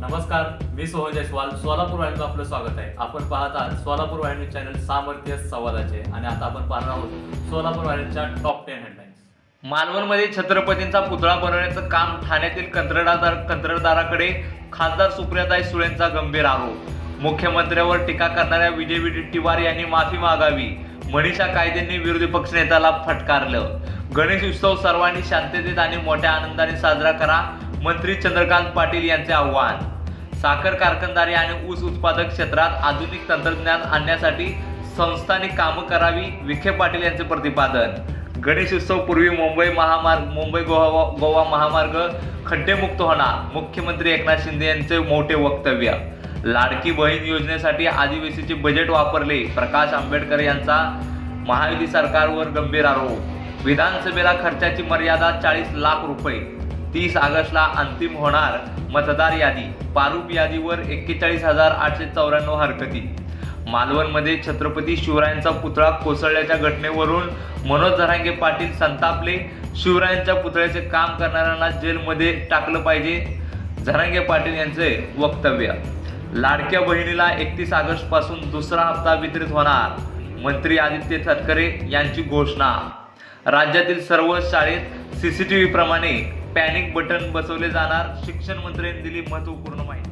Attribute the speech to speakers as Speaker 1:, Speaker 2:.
Speaker 1: नमस्कार मी सोहन जयस्वाल. सोलापूर वाहिनीचं आपलं स्वागत आहे. आपण पाहत आहात सोलापूर वाहिनी चॅनल सामर्थ्य संवादाचे. आणि आता आपण पाहणार आहोत सोलापूर वाहिनीच्या टॉप टेन हेडलाईन्स
Speaker 2: मालवणमध्ये छत्रपतींचा पुतळा बनवण्याचं काम ठाण्यातील कंत्राटदार कंत्राटदाराकडे खासदार सुप्रियाताई सुळेंचा गंभीर आरोप. मुख्यमंत्र्यावर टीका करणाऱ्या विजय तिवार यांनी माफी मागावी. मनीषा कायदेंनी विरोधी पक्षनेत्याला फटकारलं. गणेश उत्सव सर्वांनी शांततेत आणि मोठ्या आनंदाने साजरा करा मंत्री चंद्रकांत पाटील यांचे आव्हान. साखर कारखानदारी आणि ऊस उत्पादक क्षेत्रात आधुनिक तंत्रज्ञान आणण्यासाठी संस्थांनी कामं करावी विखे पाटील यांचे प्रतिपादन. गणेश उत्सव पूर्वी मुंबई महामार्ग मुंबई गोवा गोवा महामार्ग खड्डेमुक्त होणार मुख्यमंत्री एकनाथ शिंदे यांचे मोठे वक्तव्य. लाडकी बहीण योजनेसाठी आदिवासीचे बजेट वापरले प्रकाश आंबेडकर यांचा महायुती सरकारवर गंभीर आरोप. विधानसभेला खर्चाची मर्यादा चाळीस लाख रुपये. तीस ऑगस्टला अंतिम होणार मतदार यादी. पारूप यादीवर एक्केचाळीस हजार आठशे चौऱ्याण्णव हरकती. मालवणमध्ये छत्रपती शिवरायांचा पुतळा कोसळल्याच्या घटनेवरून मनोज जरांगे पाटील संतापले. शिवरायांच्या पुतळ्याचे काम करणाऱ्यांना जेलमध्ये टाकलं पाहिजे. झरांगे पाटील यांचे वक्तव्य. लाडक्या बहिणीला एकतीस ऑगस्टपासून दुसरा हप्ता वितरित होणार. मंत्री आदित्य तटकरे यांची घोषणा. राज्यातील सर्व शाळेत सीसीटीव्ही प्रमाणे पॅनिक बटन बसवले जाणार. शिक्षण मंत्र्यांनी दिली महत्त्वपूर्ण माहिती.